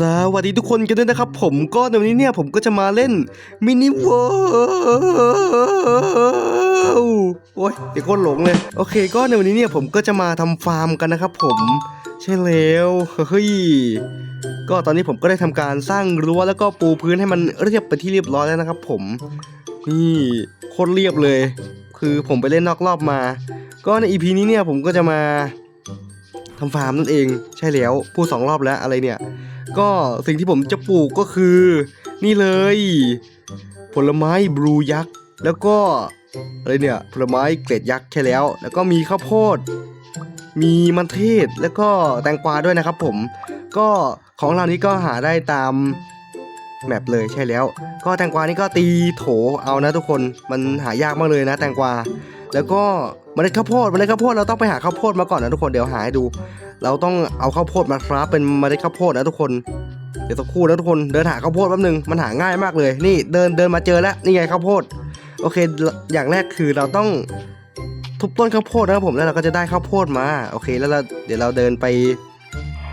สวัสดีทุกคนกันด้วยนะครับ ผมก็ในวันนี้เนี่ยผมก็จะมาเล่นมินิเวิลด์โอ้ยเดี๋ยวโคนหลงเลย โอเค ก็ในวันนี้เนี่ยผมก็จะมาทำฟาร์มกันนะครับผมใช่แล้วเฮ้ยก็ตอนนี้ผมก็ได้ทำการสร้างรั้วแล้วก็ปูพื้นให้มันเรียบเป็นที่เรียบร้อยแล้วนะครับ ผมนี่โคตรเรียบเลย คือผมไปเล่นนอกรอบมา ก็ในอีพีนี้เนี่ยผมก็จะมาทำฟาร์มนั่นเอง ใช่แล้วพูดสองรอบแล้วอะไรเนี่ย ก็สิ่งที่ผมจะปลูกก็คือ นี่เลย ผลไม้บลูยักษ์แล้วก็อะไรเนี่ยผลไม้เกรดยักษ์ใช่แล้ว แล้วก็มีข้าวโพด มีมันเทศแล้วก็แตงกวาด้วยนะครับ ผม ก็ของเหล่านี้ก็หาได้ตามแมปเลยใช่แล้ว ก็แตงกวานี่ก็ตีโถเอานะทุกคนมันหายากมากเลยนะ แตงกวา แล้วก็ เมล็ดข้าวโพดเมล็ดข้าวโพดเราต้องไปหาข้าวโพดมาก่อนนะทุกคนเดี๋ยวหาให้ดู เราต้องเอาข้าวโพดมาครับเป็นเมล็ดข้าวโพดนะทุกคนเดี๋ยวสักครู่นะทุกคนเดินหาข้าวโพดแป๊บนึงมันหาง่ายมากเลย นี่เดินเดินมาเจอแล้วนี่ไงข้าวโพด โอเค อย่างแรกคือเราต้องทุบต้นข้าวโพดนะครับผมแล้วเราก็จะได้ข้าวโพดมาโอเค แล้วเราเดี๋ยวเราเดินไป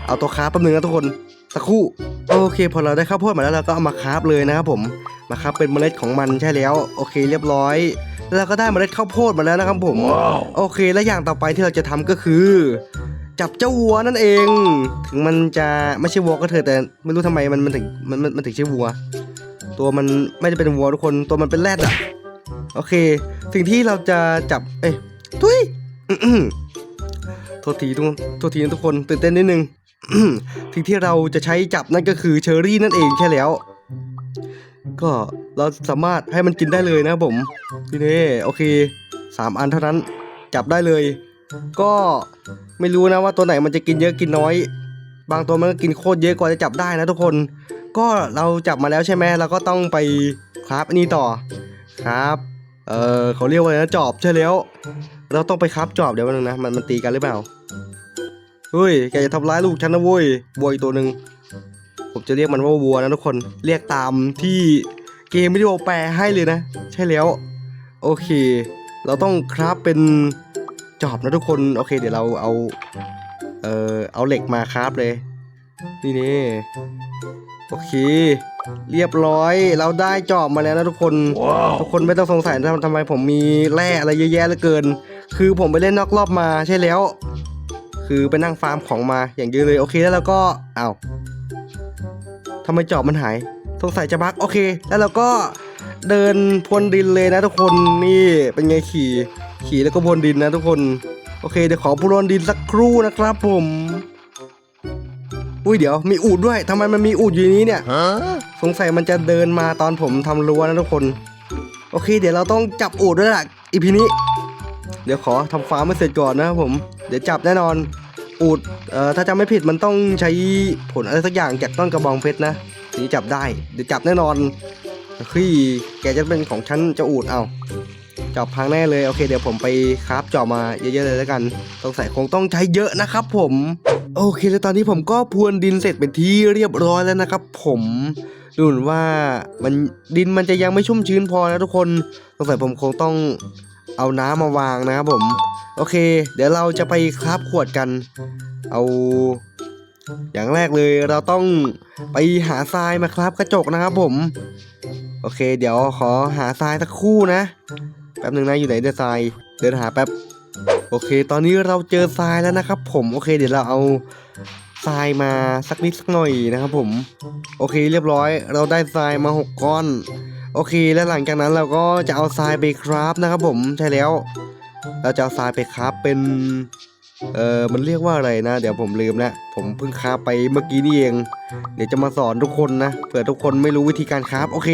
เอาตัวคราฟแป๊บนึงนะทุกคนสักครู่โอเค พอเราได้ข้าวโพดมาแล้วเราก็เอามาคราฟเลยนะครับผมมาคราฟเป็นเมล็ดของมันใช่แล้ว โอเค เรียบร้อย เราก็ได้เมล็ดข้าวโพดมาแล้วนะครับผม โอเค และอย่างต่อไปที่เราจะทำก็คือ จับเจ้าวัวนั่นเอง ถึงมันจะไม่ใช่วัวก็เถอะแต่ไม่รู้ทำไมมันมันถึงมันมันมันถึงชื่อวัว ตัวมันไม่ได้เป็นวัวทุกคนตัวมันเป็นแรดอะโอเค สิ่งที่เราจะจับ เอ้ยทุยอื้อหือโทษทีทุกคนโทษทีนะทุกคนตื่นเต้นนิดนึงอื้อสิ่งที่เราจะใช้จับนั่นก็คือเชอร์รี่นั่นเองใช่แล้ว ก็เราสามารถให้มันกินได้เลยนะผมนี่เน่โอเคสามอันเท่านั้นจับได้เลย ก็ไม่รู้นะว่าตัวไหนมันจะกินเยอะกินน้อย บางตัวมันก็กินโคตรเยอะกว่าจะจับได้นะทุกคน ก็เราจับมาแล้วใช่ไหมเราก็ต้องไปคราฟอันนี้ต่อครับเออเขาเรียกว่าอะไรนะจอบใช่แล้ว เราต้องไปคราฟจอบเดี๋ยวนึงนะมันมันตีกันหรือเปล่าเฮ้ยแกจะทำร้ายลูกฉันนะเว้ยวัวอีกตัวหนึ่ง ผมจะเรียกมันว่าวัวนะทุกคนเรียกตามที่เกมไม่ได้บอกแปลให้เลยนะ ใช่แล้ว โอเค เราต้องคราฟเป็นจอบนะทุกคนโอเค เดี๋ยวเราเอา เออเอาเหล็กมาคราฟเลย นี่นี่โอเค เรียบร้อยเราได้จอบมาแล้วนะทุกคนทุกคนไม่ต้องสงสัยนะทำไมผมมีแร่อะไรเยอะแยะเหลือเกิน คือผมไปเล่นนอกรอบมาใช่แล้ว คือไปนั่งฟาร์มของมาอย่างเยอะเลยโอเคแล้วเราก็อ้าว ทำไมจอบมันหาย สงสัยจะบักโอเค แล้วเราก็เดินพรวนดินเลยนะทุกคนนี่เป็นไงขี่ ขี่แล้วก็พรวนดินนะทุกคน โอเคเดี๋ยวขอพรวนดินสักครู่นะครับผมอุ้ยเดี๋ยวมีอูดด้วยทำไมมันมีอูดอยู่ในนี้เนี่ยสงสัยมันจะเดินมาตอนผมทำรั้วนะทุกคน โอเค เดี๋ยวเราต้องจับอูดด้วยล่ะอีพีนี้ เดี๋ยวขอทำฟาร์มให้เสร็จก่อนนะครับผม เดี๋ยวจับแน่นอน อูดเอ่อถ้าจำไม่ผิดมันต้องใช้ผลอะไรสักอย่างจากต้นกระบองเพชรนะถึงจะจับได้เดี๋ยวจับแน่นอนเฮ้แกจะเป็นของฉันจะอูดเอาจับพังแน่เลยโอเคเดี๋ยวผมไปคราฟจอบมาเยอะๆเลยแล้วกันต้องใส่คงต้องใช้เยอะนะครับผมโอเคแล้วตอนนี้ผมก็พรวนดินเสร็จเป็นที่เรียบร้อยแล้วนะครับ ผมดูเหมือนว่ามันดินมันจะยังไม่ชุ่มชื้นพอนะทุกคนสงสัยผมคงต้องเอาน้ำมาวางนะครับผม โอเค เดี๋ยวเราจะไปคราฟขวดกัน เอา อย่างแรกเลยเราต้องไปหาทรายมาครับกระจกนะครับผม โอเค เดี๋ยวขอหาทรายสักคู่นะ แป๊บหนึ่งนะอยู่ไหนเดี๋ยวทราย เดินหาแป๊บ โอเค ตอนนี้เราเจอทรายแล้วนะครับ ผม โอเค เดี๋ยวเราเอาทรายมาสักนิดสักหน่อยนะครับผม โอเคเรียบร้อย เราได้ทรายมาหกก้อน โอเค แล้วหลังจากนั้นเราก็จะเอาทรายไปคราฟนะครับผม ใช่แล้ว เราจะเอาทรายไปคราฟเป็น เออมันเรียกว่าอะไรนะ เดี๋ยวผมลืมแล้วผมเพิ่งคราฟไปเมื่อกี้นี่เอง เดี๋ยวจะมาสอนทุกคนนะเผื่อทุกคนไม่รู้วิธีการคราฟโอเค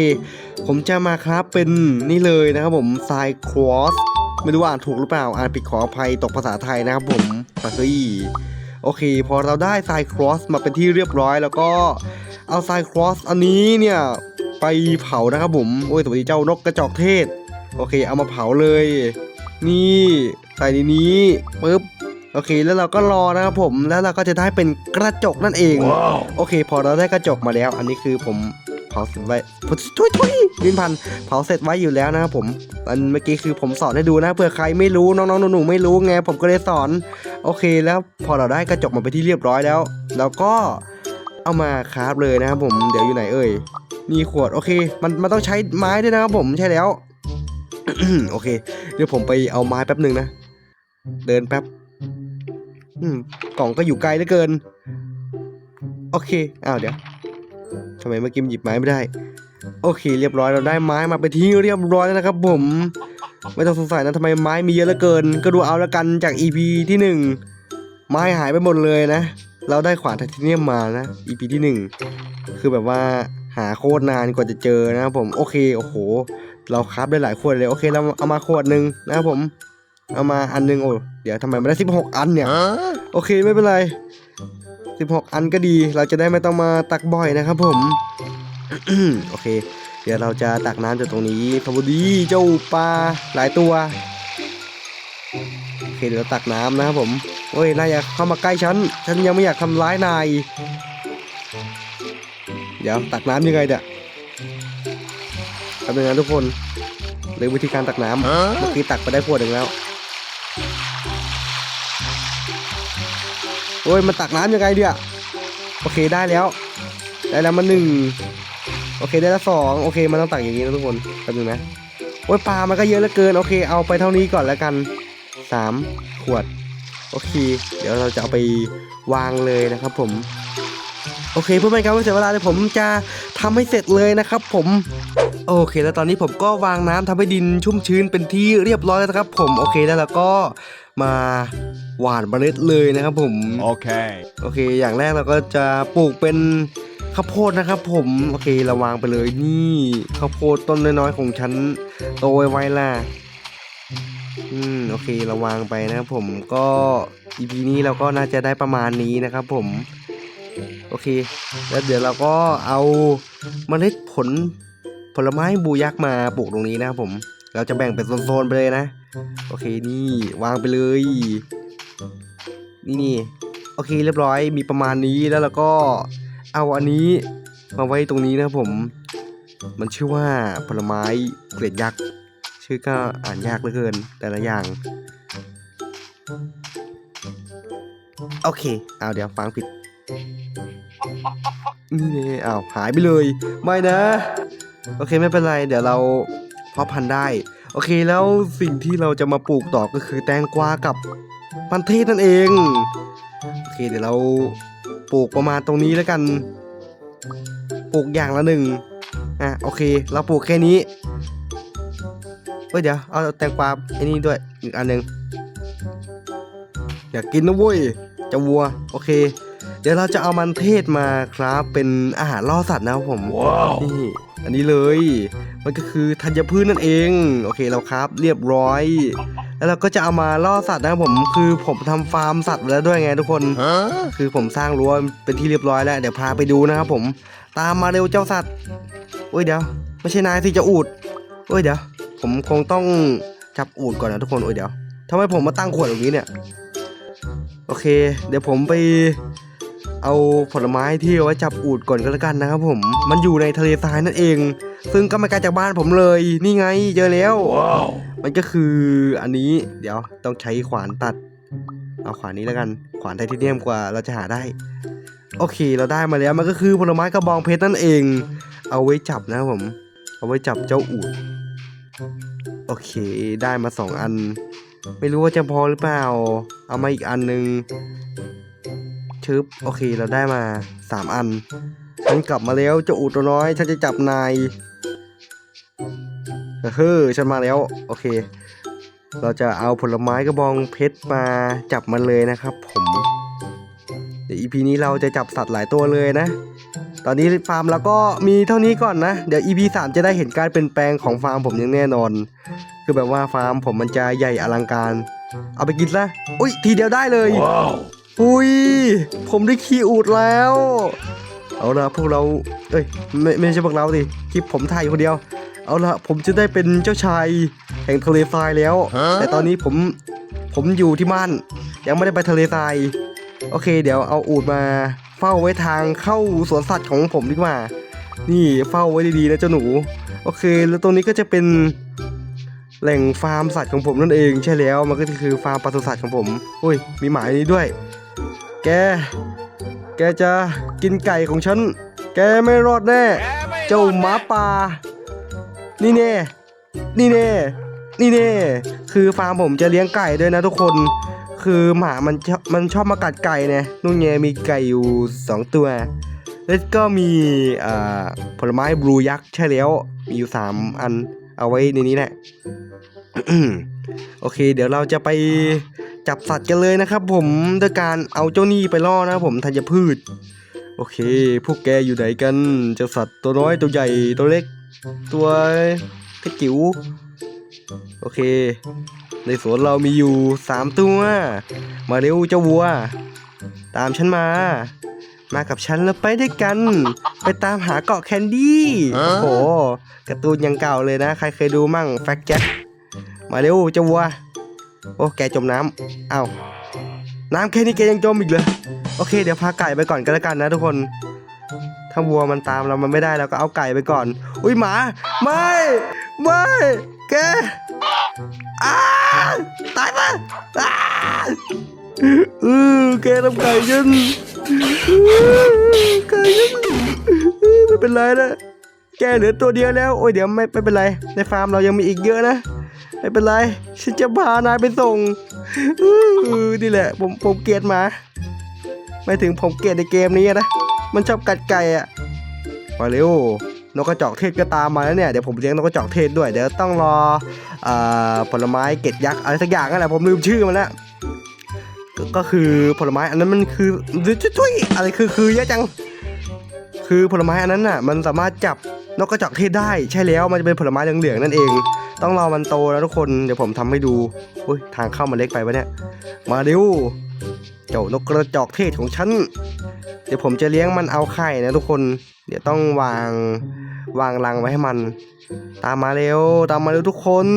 ผมจะมาคราฟเป็นนี่เลยนะครับผมทรายครอสไม่รู้ว่าอ่านถูกหรือเปล่าอ่านผิดขออภัยตกภาษาไทยนะครับผมเฮ้ยโอเค พอเราได้ทรายครอสมาเป็นที่เรียบร้อย แล้วก็เอาทรายครอสอันนี้เนี่ยไปเผานะครับผมโอ้ยสวัสดีเจ้านกกระจอกเทศ โอเค เอามาเผาเลย นี่ใส่ในนี้ปึ๊บโอเคแล้วเราก็รอนะครับผมแล้วเราก็จะได้เป็นกระจกนั่นเอง โอเค พอเราได้กระจกมาแล้ว อันนี้คือผมเผาเสร็จไว้ทุยทุยลินพันเผาเสร็จไว้อยู่แล้วนะครับผมอันเมื่อกี้คือผมสอนให้ดูนะเผื่อใครไม่รู้น้องๆหนูๆไม่รู้ไงผมก็เลยสอน โอเคแล้วพอเราได้กระจกมาไปนที่เรียบร้อยแล้ว แล้วก็เอามาคราฟเลยนะครับผมเดี๋ยวอยู่ไหนเอ่ยนี่ขวดโอเค มันมันต้องใช้ไม้ด้วยนะครับผมใช่แล้วโอเคเดี๋ยวผมไปเอาไม้แป๊บหนึ่งนะ เดินแป๊บอืมกล่องก็อยู่ไกลเหลือเกิน โอเค อ้าวเดี๋ยวทำไมเมื่อกี้มันหยิบไม้ไม่ได้ โอเค เรียบร้อยเราได้ไม้มาไปที่เรียบร้อยแล้วนะครับ ผม ไม่ต้องสงสัยนะทำไมไม้มีเยอะเหลือเกิน ก็ดูเอาละกันจาก EP ที่หนึ่งไม้หายไปหมดเลยนะ เราได้ขวานไทเทเนียมมานะ EP ที่หนึ่งคือแบบว่าหาโคตรนานกว่าจะเจอนะครับผม โอเค โอ้โห เราคราฟได้หลายขวดเลยโอเคเราเอามาขวดหนึ่งนะครับผม เอามาอันหนึงโอ้เดี๋ยวทำไมไม่ได้สิบหกอันเนี่ยโอเคไม่เป็นไรสิบหกอันก็ดี เราจะได้ไม่ต้องมาตักบ่อยนะครับผมโอเค เดี๋ยวเราจะตักน้ำจากตรงนี้สวัสดีเจ้าปลาหลายตัวโอเคเดี๋ยวตักน้ำนะครับผมโอ้ยนายอย่าเข้ามาใกล้ฉันฉันยังไม่อยากทำร้ายนายเดี๋ยวตักน้ำยังไงเนี่ ยทำยังไงทุกคนเรื่องวิธีการตักน้ำเมื่อกี้ตักไปได้ขวดหนึ่งแล้วโอ้ยมันตักน้ำยังไงเดียโอเคได้แล้ว ได้แล้วมาหนึ่งโอเคได้แล้วสองโอเคมันต้องตักอย่างนี้นะทุกคนแป๊บนึงนะโอ้ยปลามันก็เยอะเหลือเกินโอเค เอาไปเท่านี้ก่อนแล้วกันสามขวดโอเค เดี๋ยวเราจะเอาไปวางเลยนะครับผม โอเคเพื่อไม่ให้การเสียเวลาเลยผมจะทำให้เสร็จเลยนะครับผม โอเค แล้วตอนนี้ผมก็วางน้ำทำให้ดินชุ่มชื้นเป็นที่เรียบร้อยแล้วนะครับ ผมโอเคแล้วเราก็มาหว่านเมล็ดเลยนะครับ ผม Okay. โอเค อย่างแรกเราก็จะปลูกเป็นข้าวโพดนะครับ ผมโอเคเราวางไปเลยนี่ข้าวโพดต้นน้อยๆของฉันโตไวๆล่ะอืมโอเคเราวางไปนะครับผมก็ EP นี้เราก็น่าจะได้ประมาณนี้นะครับ ผม โอเค แล้วเดี๋ยวเราก็เอาเมล็ดผล ผลไม้บูยักษ์มาปลูกตรงนี้นะครับผม เราจะแบ่งเป็นโซนๆไปเลยนะ โอเคนี่วางไปเลย นี่นี่โอเคเรียบร้อยมีประมาณนี้แล้วเราก็เอาอันนี้มาไว้ตรงนี้นะครับผม มันชื่อว่าผลไม้เกล็ดยักษ์ชื่อก็อ่านยากเหลือเกินแต่ละอย่างโอเค เอาเดี๋ยวฟังผิด นี่เลยอ้าหายไปเลย ไม่นะ โอเคไม่เป็นไร เดี๋ยวเราเพาะพันธุ์ได้ โอเคแล้วสิ่งที่เราจะมาปลูกต่อก็คือแตงกวากับมันเทศนั่นเอง โอเคเดี๋ยวเราปลูกประมาณตรงนี้แล้วกัน ปลูกอย่างละหนึ่งอะโอเค เราปลูกแค่นี้เฮ้ยเดี๋ยวเอาแตงกวาไอ้นี่ด้วยอีกอันหนึ่งอยากกินนะเว้ยจะวัว โอเค เดี๋ยวเราจะเอามันเทศมาครับ เป็นอาหารล่อสัตว์นะครับผม Wow. นี่อันนี้เลย มันก็คือธัญพืชนั่นเอง โอเคเราครับ เรียบร้อย แล้วเราก็จะเอามาล่อสัตว์นะครับผม คือผมทำฟาร์มสัตว์ไว้แล้วด้วยไงทุกคน Huh? คือผมสร้างรั้วเป็นที่เรียบร้อยแล้ว เดี๋ยวพาไปดูนะครับผม ตามมาเร็วเจ้าสัตว์โอ้ยเดี๋ยว ไม่ใช่นายสิจะอูดโอ้ยเดี๋ยว ผมคงต้องจับอูดก่อนนะทุกคนโอ้ยเดี๋ยวทำไมผมมาตั้งขวดอย่างนี้เนี่ย โอเค เดี๋ยวผมไป เอาผลไม้ที่เอาไว้จับอูดก่อนก็แล้วกันนะครับผม มันอยู่ในทะเลทรายนั่นเอง ซึ่งก็ไม่ไกลจากบ้านผมเลย นี่ไงเจอแล้ว Wow. มันก็คืออันนี้เดี๋ยวต้องใช้ขวานตัด เอาขวานนี้แล้วกัน ขวานไทเทเนียมกว่าเราจะหาได้ โอเคเราได้มาแล้วมันก็คือผลไม้กระบองเพชรนั่นเอง เอาไว้จับนะครับผม เอาไว้จับเจ้าอูดโอเคได้มาสองอัน ไม่รู้ว่าจะพอหรือเปล่า เอามาอีกอันหนึง ชึบโอเคเราได้มาสามอันฉันกลับมาแล้วเจ้าอูตัวน้อย ฉันจะจับนายเฮ้อฉันมาแล้ว โอเค เราจะเอาผลไม้กระบองเพชรมาจับมันเลยนะครับ ผมเดี๋ยว EP นี้เราจะจับสัตว์หลายตัวเลยนะ ตอนนี้ฟาร์มเราก็มีเท่านี้ก่อนนะ เดี๋ยว EP 3จะได้เห็นการเปลี่ยนแปลงของฟาร์มผมอย่างแน่นอน คือแบบว่าฟาร์มผมมันจะใหญ่อลังการ เอาไปกินซะอุ้ยทีเดียวได้เลย Wow. อุ้ย ผมได้ขี่อูดแล้ว เอาละพวกเรา เอ้ยไม่ไม่ใช่พวกเราดิคลิปผมถ่ายอยู่คนเดียว เอาละผมจะได้เป็นเจ้าชายแห่งทะเลทรายแล้ว แต่ตอนนี้ผมผมอยู่ที่บ้าน ยังไม่ได้ไปทะเลทราย โอเค เดี๋ยวเอาอูดมาเฝ้าไว้ทางเข้าสวนสัตว์ของผมดีกว่า นี่เฝ้าไว้ดีๆนะเจ้าหนู โอเค แล้วตรงนี้ก็จะเป็นแหล่งฟาร์มสัตว์ของผมนั่นเองใช่แล้วมันก็คือฟาร์มปศุสัตว์ของผม อุ้ย มีหมายนี้ด้วย แก แกจะกินไก่ของฉัน แกไม่รอดแน่ เจ้าหมาป่า นี่เน่ นี่เน่ นี่เน่ คือฟาร์มผมจะเลี้ยงไก่ด้วยนะทุกคน คือหมามันชอบมันชอบมากัดไก่เนี่ยนู่นไงมีไก่อยู่สองตัว แล้วก็มีอ่าผลไม้บลูยักษ์ใช่แล้ว มีอยู่สามอันเอาไว้ในนี้แหละโอเค เดี๋ยวเราจะไป จับสัตว์กันเลยนะครับ ผมด้วยการเอาเจ้านี่ไปล่อนะครับผมธัญพืช โอเค พวกแกอยู่ไหนกันเจ้าสัตว์ตัวน้อยตัวใหญ่ตัวเล็ก ตัวกระจิ๋วโอเค ในสวนเรามีอยู่สามตัว มาเร็วเจ้าวัว ตามฉันมา มากับฉันแล้วไปด้วยกัน ไปตามหาเกาะแคนดี้โอ้โหการ์ตูนยังเก่าเลยนะ ใครเคยดูมั่งแฟกแจ็คมาเร็วเจ้าวัว โอ้แกจมน้ำเอ้าน้ำแค่นี้แกยังจมอีกเลยโอเค เดี๋ยวพาไก่ไปก่อนก็แล้วกันนะทุกคนถ้าวัวมันตามเรามันไม่ได้เราก็เอาไก่ไปก่อน อุ้ยหมา ไม่ ไม่ แกอ้าตายปะอ้าเออแกทำไก่ฉันไก่ฉันไม่เป็นไรนะแกเหลือตัวเดียวแล้ว โอ้ยเดี๋ยวไม่ไม่เป็นไร ในฟาร์มเรายังมีอีกเยอะนะ ไม่เป็นไร ฉันจะพานายไปส่งนี่แหละ ผมผมเกลียดหมาไม่ถึงผมเกลียดในเกมนี้นะ มันชอบกัดไก่อะมาเร็วนกกระจอกเทศก็ตามมาแล้วเนี่ย เดี๋ยวผมเลี้ยงนกกระจอกเทศด้วย เดี๋ยวต้องรออผลไม้เกล็ดยักษ์อะไรสักอย่างนั่นแหละผมลืมชื่อมันแล้วก็ก็คือผลไม้อันนั้นมันคือทุยอะไรคือคือเยอะจัง คือผลไม้อันนั้นน่ะ มันสามารถจับนกกระจอกเทศได้ใช่แล้วมันจะเป็นผลไม้เหลืองๆนั่นเอง ต้องรอมันโตแล้วทุกคน เดี๋ยวผมทำให้ดูอุ้ยทางเข้ามันเล็กไปปะเนี่ย มาเร็วเจ้านกกระจอกเทศของฉัน เดี๋ยวผมจะเลี้ยงมันเอาไข่นะทุกคน เดี๋ยวต้องวางวางรังไว้ให้มัน ตามมาเร็ว ตามมาเร็วทุกคน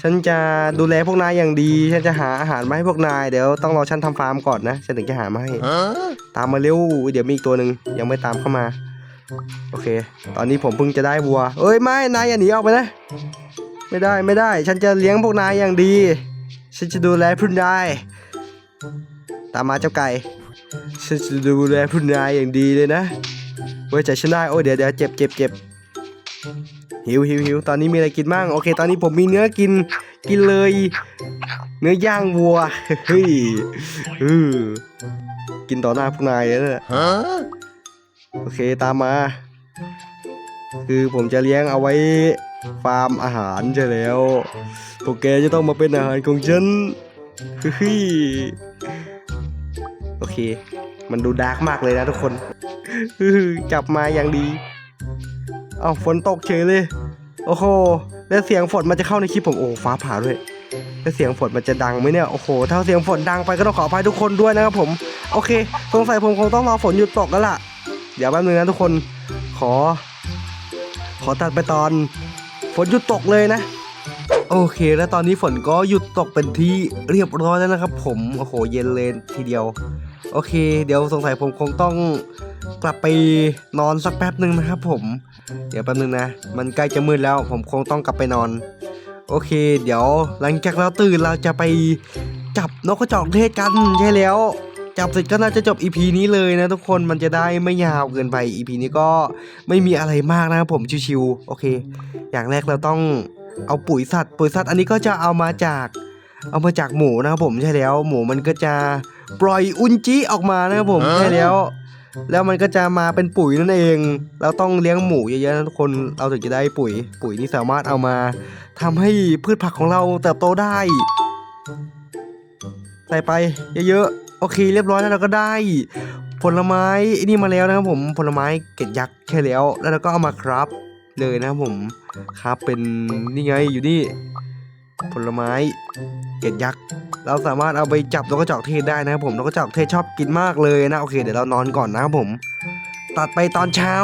ฉันจะดูแลพวกนายอย่างดี ฉันจะหาอาหารมาให้พวกนาย เดี๋ยวต้องรอฉันทำฟาร์มก่อนนะ ฉันถึงจะหามาให้ ตามมาเร็ว เดี๋ยวมีอีกตัวหนึ่งยังไม่ตามเข้ามา โอเค ตอนนี้ผมเพิ่งจะได้วัว เอ้ยไม่ นายอย่าหนีออกไปนะ ไม่ได้ไม่ได้ ฉันจะเลี้ยงพวกนายอย่างดี ฉันจะดูแลพวกนาย ตามมาเจ้าไก่ ฉันจะดูแลพวกนายอย่างดีเลยนะ ไว้ใจฉันได้ โอ้เดี๋ยวเดี๋ยวเจ็บเจ็บเจ็บหิวหิวหิวตอนนี้มีอะไรกินบ้าง โอเค ตอนนี้ผมมีเนื้อกิน กินเลย เนื้อย่างวัว เฮ้ยเออกินต่อหน้าพวกนายเลยนะ โอเคตามมา คือผมจะเลี้ยงเอาไว้ฟาร์มอาหารใช่แล้วพวกแกจะต้องมาเป็นอาหารของฉันฮ้ยโอเค มันดูดาร์กมากเลยนะทุกคนจับมาอย่างดีเอาฝนตกเฉยเลย โอ้โห แล้วเสียงฝนมันจะเข้าในคลิปผมโอ้ฟ้าผ่าด้วยแล้วเสียงฝนมันจะดังไหมเนี่ย โอ้โห ถ้าเสียงฝนดังไปก็ต้องขออภัยทุกคนด้วยนะครับผม โอเค สงสัยผมคงต้องรอฝนหยุดตกแล้วล่ะ เดี๋ยวแป๊บนึงนะทุกคนขอ ขอตัดไปตอนฝนหยุดตกเลยนะ โอเค แล้วตอนนี้ฝนก็หยุดตกเป็นที่เรียบร้อยแล้วนะครับ ผมโอ้โหเย็นเลยทีเดียว โอเค เดี๋ยวสงสัยผมคงต้องกลับไปนอนสักแป๊บหนึ่งนะครับ ผม เดี๋ยวแป๊บนึงนะ มันใกล้จะมืดแล้ว ผมคงต้องกลับไปนอน โอเค เดี๋ยวหลังจากเราตื่นเราจะไปจับนกกระจอกเทศกันใช่แล้ว จับเสร็จก็น่าจะจบ EP นี้เลยนะทุกคนมันจะได้ไม่ยาวเกินไป EP นี้ก็ไม่มีอะไรมากนะครับผมชิวๆโอเค อย่างแรกเราต้องเอาปุ๋ยสัตว์ปุ๋ยสัตว์อันนี้ก็จะเอามาจากเอามาจากหมูนะครับผมใช่แล้วหมูมันก็จะปล่อยอุนจิออกมานะครับผมใช่แล้ว แล้วมันก็จะมาเป็นปุ๋ยนั่นเอง เราต้องเลี้ยงหมูเยอะๆนะทุกคนเราถึงจะได้ปุ๋ย ปุ๋ยนี่สามารถเอามาทำให้พืชผักของเราเติบโตได้ใส่ไปเยอะๆ โอเค เรียบร้อยแล้วเราก็ได้ ผลไม้นี่มาแล้วนะครับผมผลไม้เกล็ดยักษ์แค่แล้ว แล้วเราก็เอามาครับเลยนะครับผมครับเป็นนี่ไงอยู่นี่ ผลไม้เกล็ดยักษ์เราสามารถเอาไปจับนกกระจอกเทศได้นะครับผมนกกระจอกเทศชอบกินมากเลยนะโอเคเดี๋ยวเรานอนก่อนนะครับผม ตัดไปตอนเช้า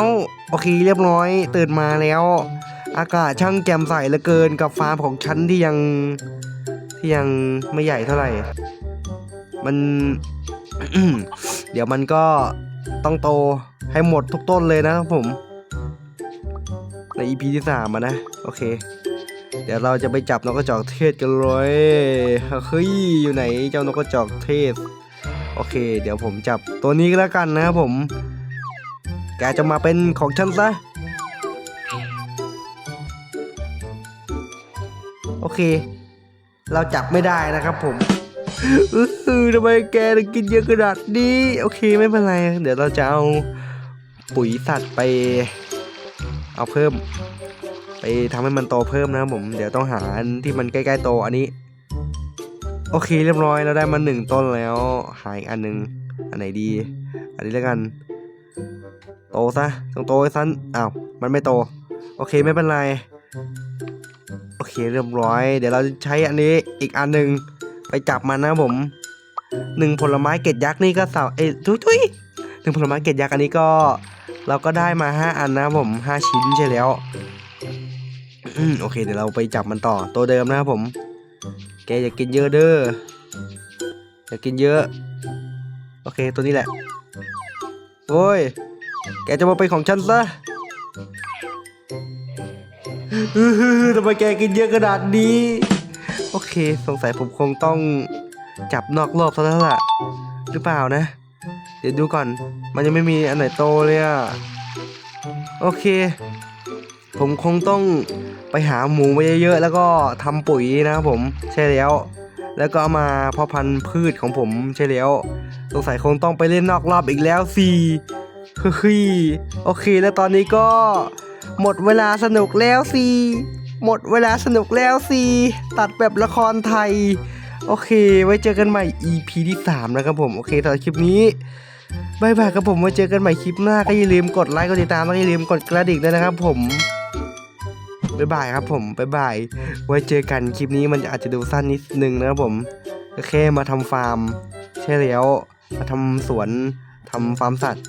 โอเคเรียบร้อย ตื่นมาแล้ว อากาศช่างแจ่มใสเหลือเกินกับฟาร์มของฉันที่ยังที่ยังไม่ใหญ่เท่าไหร่ มัน เดี๋ยวมันก็ต้องโตให้หมดทุกต้นเลยนะครับผม ใน EP ที่สามนะ โอเค เดี๋ยวเราจะไปจับนกกระจอกเทศกันเลยเฮ้ยอยู่ไหนเจ้านกกระจอกเทศ โอเค เดี๋ยวผมจับตัวนี้ก็แล้วกันนะครับผม แกจะมาเป็นของฉันซะโอเค เราจับไม่ได้นะครับผม อืออทำไมแกถึงกินเยอะขนาดนี้ โอเคไม่เป็นไร เดี๋ยวเราจะเอาปุ๋ยสัตว์ไป เอาเพิ่ม ไปทำให้มันโตเพิ่มนะครับผม เดี๋ยวต้องหาอันที่มันใกล้ ๆ โตอันนี้ โอเคเรียบร้อยเราได้มาหนึ่งต้นแล้ว หาอีกอันหนึ่งอันไหนดี อันนี้แล้วกัน โตซะต้องโตให้สั้นอ้าวมันไม่โต โอเคไม่เป็นไรโอเคเรียบร้อย เดี๋ยวเราจะใช้อันนี้อีกอันหนึ่ง ไปจับมันนะผมหนึ่งผลไม้เกล็ดยักษ์นี่ก็สาวเอ้ยทุยทุยหนึ่งผลไม้เกล็ดยักษ์อันนี้ก็เราก็ได้มาห้าอันนะผมห้าชิ้นใช่แล้วอืมโอเคเดี๋ยวเราไปจับมันต่อตัวเดิมนะครับผม แกอย่ากินเยอะเด้ออย่ากินเยอะ โอเคตัวนี้แหละ โอ้ย แกจะมาเป็นของฉันซะทำไมแกกินเยอะขนาดนี้ โอเค สงสัยผมคงต้องจับนอกรอบซะแล้วล่ะ หรือเปล่านะ เดี๋ยวดูก่อน มันยังไม่มีอันไหนโตเลยอะโอเค ผมคงต้องไปหาหมูมาเยอะๆ แล้วก็ทำปุ๋ยนะครับผม ใช่แล้ว แล้วก็มาเพาะพันธุ์พืชของผมใช่แล้ว สงสัยคงต้องไปเล่นนอกรอบอีกแล้วสิเฮ้ยโอเค แล้วตอนนี้ก็หมดเวลาสนุกแล้วสิ หมดเวลาสนุกแล้วสิตัดแบบละครไทย โอเค ไว้เจอกันใหม่ EP ที่3นะครับผมโอเคสำหรับคลิปนี้บายบายครับผมไว้เจอกันใหม่คลิปหน้าก็อย่าลืมกดไลค์กดติดตามแล้วก็อย่าลืมกดกระดิ่งด้วยนะครับผมบายบายครับผมบายบายไว้เจอกันคลิปนี้มันอาจจะดูสั้นนิดนึงนะครับผมก็แค่มาทำฟาร์ม ใช่แล้วมาทำสวนทำฟาร์มสัตว์